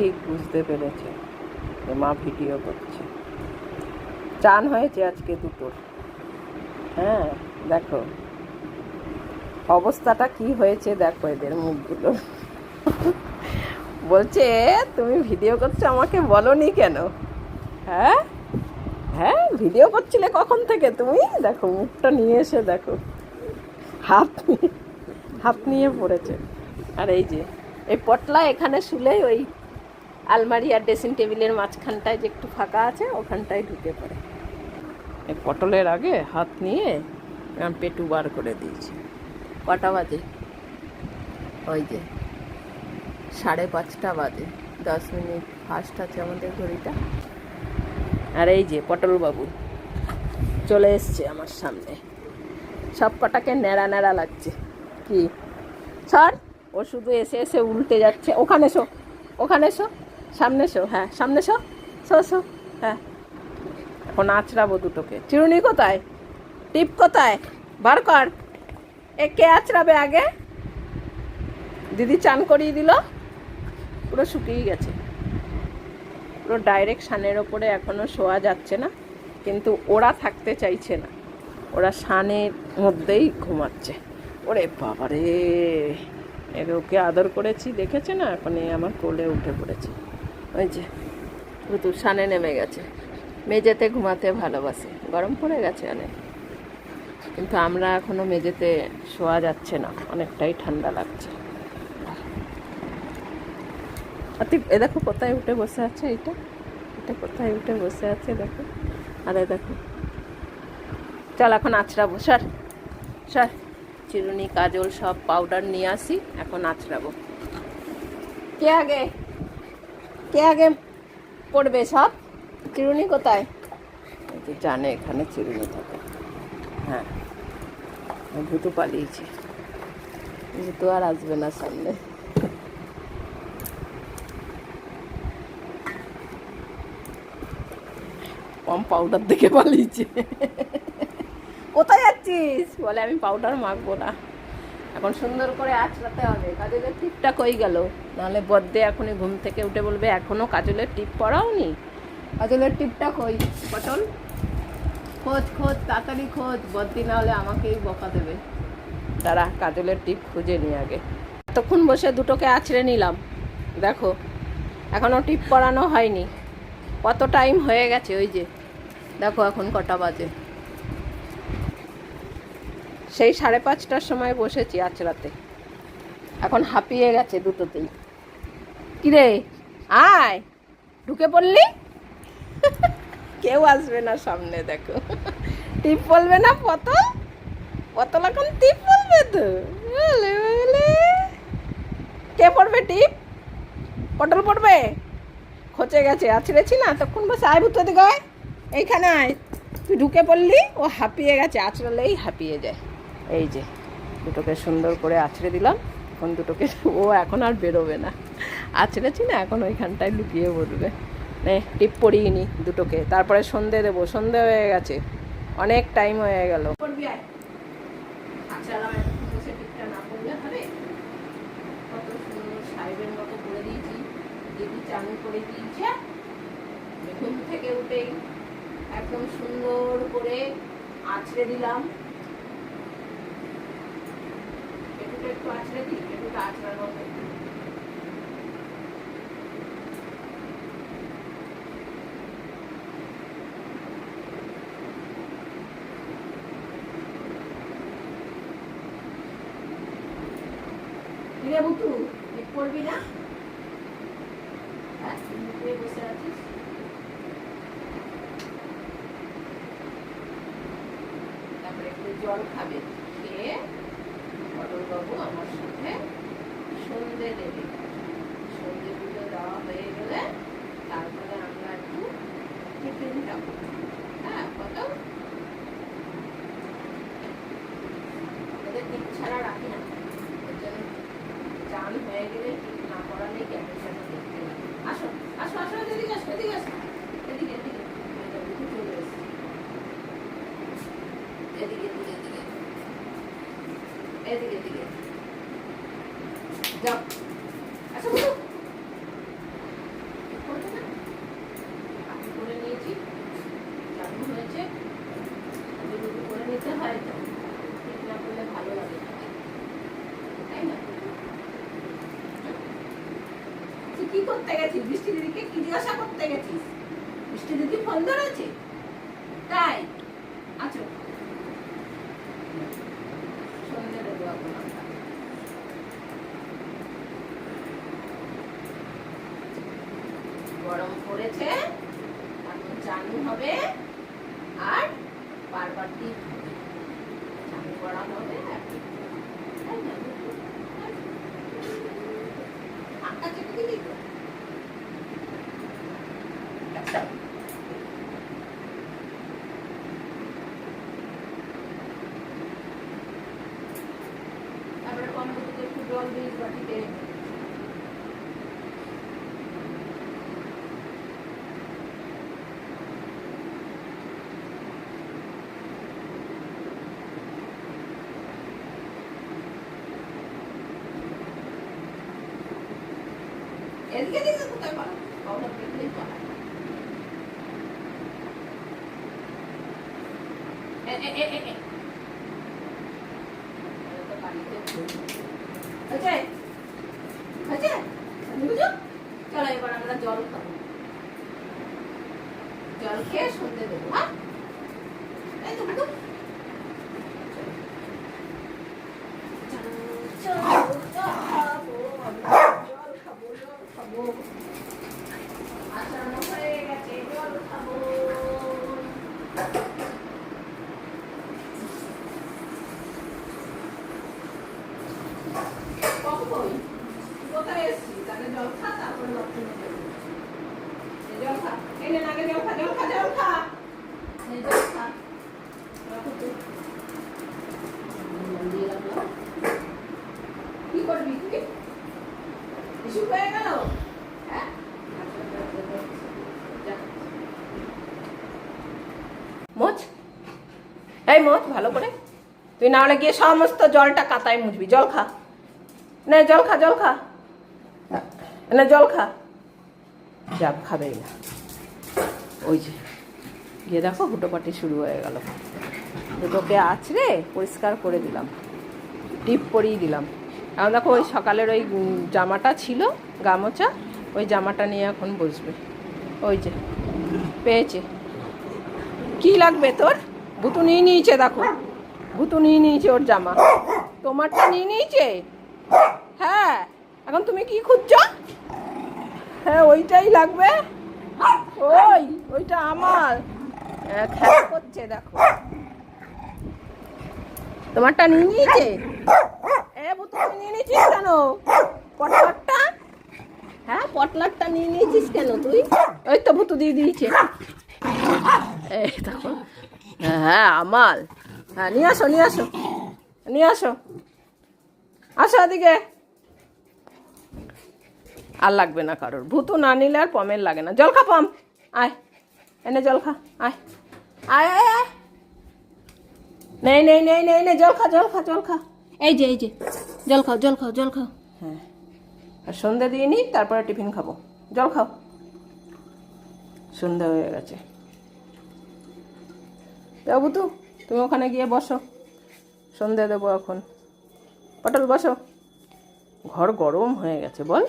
ঠিক বুঝতে পেরেছে মা ভিডিও করছে। চান হয়েছে আজকে দুটোর। হ্যাঁ দেখো। অবস্থাটা কি হয়েছে দেখো এদের মুখগুলো। বলছে, তুমি ভিডিও করছ আমাকে বলনি কেন? হ্যাঁ? হ্যাঁ ভিডিও করছিলে কখন থেকে তুমি? দেখো, মুখটা নিয়ে এসে দেখো। হাত হাত নিয়ে পড়েছে। আর এই যে, এই পটলা এখানে শুলেই ওই আলমারি আর ড্রেসিং টেবিলের মাঝখানটায় যে একটু ফাঁকা আছে ওখানটায় ঢুকে পড়ে। পটলের আগে হাত নিয়ে আমি পেটু বার করে দিয়েছি। কটা বাজে? ওই যে সাড়ে পাঁচটা বাজে। দশ মিনিট ফার্স্ট আছে আমাদের ঘড়িটা। আর এই যে পটল বাবু চলে এসছে আমার সামনে। সব কটাকে ন্যাড়া ন্যাড়া লাগছে। কি? স্যার ও শুধু এসে এসে উল্টে যাচ্ছে। ওখানে শো ওখানে শো। সামনে শো হ্যাঁ সামনে শো শো শো হ্যাঁ। এখন আঁচড়াবো দুটোকে। চিরুনি কোথায়? টিপ কোথায়? বার কর। এ কে আঁচড়াবে আগে? দিদি চান করিয়ে দিল। পুরো শুকিয়ে গেছে। পুরো ডাইরেক্ট সানের ওপরে এখনও শোয়া যাচ্ছে না, কিন্তু ওরা থাকতে চাইছে না। ওরা সানের মধ্যেই ঘুমাচ্ছে। ওরে বাবারে! এর ওকে আদর করেছি, দেখেছে না? এখন আমার কোলে উঠে পড়েছে। ওই যে ঋতু সানে নেমে গেছে। মেঝেতে ঘুমাতে ভালোবাসে। গরম পড়ে গেছে অনেক। কিন্তু আমরা এখনও মেঝেতে শোয়া যাচ্ছে না। অনেকটাই ঠান্ডা লাগছে। এ দেখো কোথায় উঠে বসে আছে এটা? এটা কোথায় উঠে বসে আছে দেখো। আরে দেখো। চল এখন আছড়াবো স্যার স্যার চিরুনি, কাজল সব পাউডার নিয়ে আসি, এখন আছড়াবো কে আগে? কে আগে পড়বে সব? চিরুনি কোথায়? জানে এখানে চিরুনি থাকে। হ্যাঁ ভুতু পালিয়েছে। ভুতু আর আসবে না সামনে। কম পাউডার দেখে পালিয়েছে। কোথায় যাচ্ছিস? বলে আমি পাউডার মাখবো না। এখন সুন্দর করে আছড়াতে হবে। কাজলের টিপটা কই গেল? নাহলে বদ্দে এখনই ঘুম থেকে উঠে বলবে, এখনও কাজলের টিপ পড়াওনি? কাজলের টিপটা কই? পটল? খোঁজ খোঁজ, তাড়াতাড়ি খোঁজ। বদ্দি না হলে আমাকেই বকা দেবে। তারা কাজলের টিপ খুঁজে নি আগে। এতক্ষণ বসে দুটোকে আছড়ে নিলাম। দেখো এখনও টিপ পরানো হয়নি। কত টাইম হয়ে গেছে ওই যে। দেখো এখন কটা বাজে। সেই সাড়ে পাঁচটার সময় বসেছি আচরাতে এখন হাঁপিয়ে গেছে দুটোতেই। কিরে, আয়, ঢুকে পড়লি? কেউ আসবে না সামনে, দেখো। টিপ বলবে না পতল? পতল এখন টিপ বলবে তো। কে পড়বে টিপ? পটল পড়বে? খচে গেছে, আছড়েছি না? তখন বসে আয় ভূত দিকে এইখানে আয়। তুই ঢুকে পড়লি, ও হাঁপিয়ে গেছে, আছড়ালেই হাঁপিয়ে যায়। এই যে, দুটোকে সুন্দর করে আছড়ে দিলাম। এখন দুটোকে, ও এখন আর বেরোবে না। আছড়েছি না, এখন ওইখানটায় লুকিয়ে বলবে নে, টিপ পরিয়ে নি দুটোকে। তারপরে সন্ধে দেবো। সন্ধে হয়ে গেছে। অনেক টাইম হয়ে গেল। দিয়েছে। ঘুম থেকে উঠেই একদম সুন্দর করে আছড়ে দিলাম। বুতু ঠিক করবি না বসে আছিস তারপরে একটু জল খাবে খেয়ে বাবু আমার সাথে সন্ধে দেবে দেওয়া হয়ে গেলে তারপরে আমরা একটু হ্যাঁ কত? ছাড়া রাখি না। চান হয়ে গেলে না ক্যামের সাথে দেখতে আসো আসো আসো আসো, এদিকে চলে এদিকে। এদিকে এদিকে। করতে গেছিস বৃষ্টি দিদিকে কি জিজ্ঞাসা করতে গেছিস বৃষ্টি দিদি ফোন ধরেছে? তাই? আচ্ছা। গরম পড়েছে এখন জানু হবে আর বারবার টিপ হবে। চালু করা হবে আর টিপ হবে। তাই না? আটটা চেপে দিলি তো? তারপরে কম্পিউটারে একটু জল দিস বাটিতে এদিকে দিকে কোথায় পারো কখনো দেখলেই পারো এ এ এ এ এ এটা তো বাড়িতে হয়েছে হয়েছে বুঝো? চলো এবার আমরা জল খাব। জল খেয়ে শুনতে দেবো হ্যাঁ? এই তো বুঝো চলো জল খাব আমরা জল খাব জল খাব আসানো হয়ে গেছে জল খাব কখন কোথায় এসেছিস আগে জল খা তারপরে বাথরুমে যাবি এই জল খা এই নে আগে জল এই মোচ, ভালো করে। তুই না হলে গিয়ে সমস্ত জলটা কাতায় মুছবি। জল খা। নে, জল খা জল খা। না, জল খা। যাব খাবেই না ওই যে, গিয়ে দেখো হুটোপাটি শুরু হয়ে গেল। দুটোকে আছড়ে পরিষ্কার করে দিলাম। টিপ পরিয়ে দিলাম। এখন দেখো ওই সকালের ওই জামাটা ছিল, গামোচা, ওই জামাটা নিয়ে এখন বসবে। ওই যে, পেয়েছে। কি লাগবে তোর? ভুতু নিয়ে নিয়েছে, দেখো। ভুতু নিয়ে নিয়েছে ওর জামা। তোমারটা নিয়ে নিয়েছে? হ্যাঁ। এখন তুমি কি খুঁজছো? হ্যাঁ ওইটাই লাগবে। ওই, ওইটা আমার। খেলা করছে, দেখো। তোমারটা নিয়ে নিয়েছে? নিয়ে নিয়েছিস কেন? পটলারটা? হ্যাঁ পটলারটা নিয়ে নিয়েছিস কেন তুই? ওই তো ভুতু দিয়ে দিয়েছে। এই হ্যাঁ আমার। হ্যাঁ নিয়ে আসো নিয়ে আসো। নিয়ে আসো। আসো এদিকে। আর লাগবে না কারোর। ভুতু না নিলে আর পমের লাগে না। জল খা, পম। আয় এনে জল খা আয়। আয় আয় আয়। নেই নেই নেই নেই নেই জল খা জল খা জল খা। এই যে এই যে জল খাও জল খাও জল খাও। হ্যাঁ। আর সন্ধে দিয়ে নিই তারপরে টিফিন খাব। জল খাও। সন্ধে হয়ে গেছে। যাব তো তুমি ওখানে গিয়ে বসো। সন্ধে দেবো এখন। পটল বসো। ঘর গরম হয়ে গেছে বল।